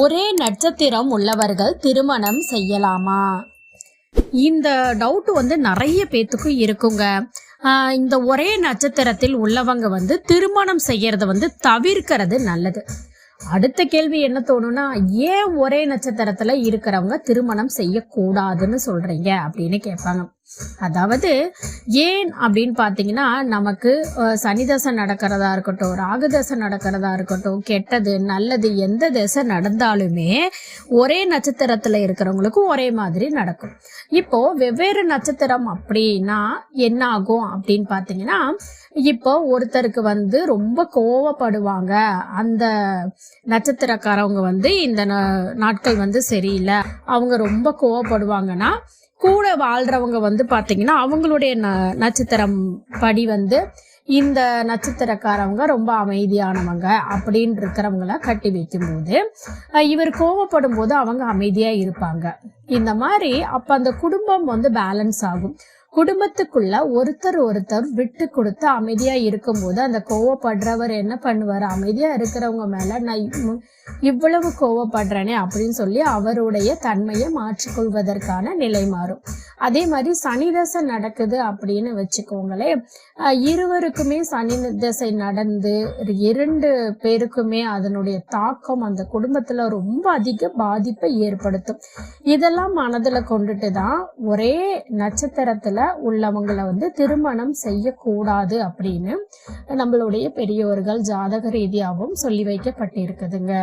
ஒரே நட்சத்திரம் உள்ளவர்கள் திருமணம் செய்யலாமா? இந்த டவுட் வந்து நிறைய பேத்துக்கும் இருக்குங்க. இந்த ஒரே நட்சத்திரத்தில் உள்ளவங்க வந்து திருமணம் செய்யறத வந்து தவிர்க்கிறது நல்லது. அடுத்த கேள்வி என்ன தோணும்னா ஏன் ஒரே நட்சத்திரத்துல இருக்கிறவங்க திருமணம் செய்யக்கூடாதுன்னு சொல்றீங்க அப்படின்னு கேட்பாங்க. அதாவது ஏன் அப்படின்னு பார்த்தீங்கன்னா நமக்கு சனி தசை நடக்கிறதா இருக்கட்டும் ராகு தசை நடக்கிறதா இருக்கட்டும் கெட்டது நல்லது எந்த தசை நடந்தாலுமே ஒரே நட்சத்திரத்தில் இருக்கிறவங்களுக்கு ஒரே மாதிரி நடக்கும். இப்போ வெவ்வேறு நட்சத்திரம் அப்படின்னா என்ன ஆகும் அப்படின்னு பார்த்தீங்கன்னா இப்போ ஒருத்தருக்கு வந்து ரொம்ப கோவப்படுவாங்க. அந்த நட்சத்திரக்காரவங்க வந்து இந்த நா- நாட்கள் வந்து சரியில்லை. அவங்க ரொம்ப கோவப்படுவாங்கன்னா கூட வாழ்றவங்க வந்து பார்த்தீங்கன்னா அவங்களுடைய ந- நட்சத்திரம் படி வந்து இந்த நட்சத்திரக்காரவங்க ரொம்ப அமைதியானவங்க அப்படின்னு இருக்கிறவங்கள கட்டி வைக்கும்போது இவர் கோவப்படும் போது அவங்க அமைதியாக இருப்பாங்க. இந்த மாதிரி அப்போ அந்த குடும்பம் வந்து பேலன்ஸ் ஆகும். குடும்பத்துக்குள்ள ஒருத்தர் ஒருத்தர் விட்டு கொடுத்து அமைதியா இருக்கும்போது அந்த கோவப்படுறவர் என்ன பண்ணுவார்? அமைதியா இருக்கிறவங்க மேல நான் இவ்வளவு கோவப்படுறேனே அப்படின்னு சொல்லி அவருடைய தன்மையை மாற்றிக்கொள்வதற்கான நிலை மாறும். அதே மாதிரி சனி தசை நடக்குது அப்படின்னு வச்சுக்கோங்களேன். இருவருக்குமே சனி தசை நடந்து இரண்டு பேருக்குமே அதனுடைய தாக்கம் அந்த குடும்பத்துல ரொம்ப அதிக பாதிப்பை ஏற்படுத்தும். இதெல்லாம் மனதுல கொண்டுட்டு தான் ஒரே நட்சத்திரத்துல உள்ளவங்களை வந்து திருமணம் செய்யக்கூடாது அப்படின்னு நம்மளுடைய பெரியோர்கள் ஜாதக ரீதியாகவும் சொல்லி வைக்கப்பட்டிருக்குதுங்க.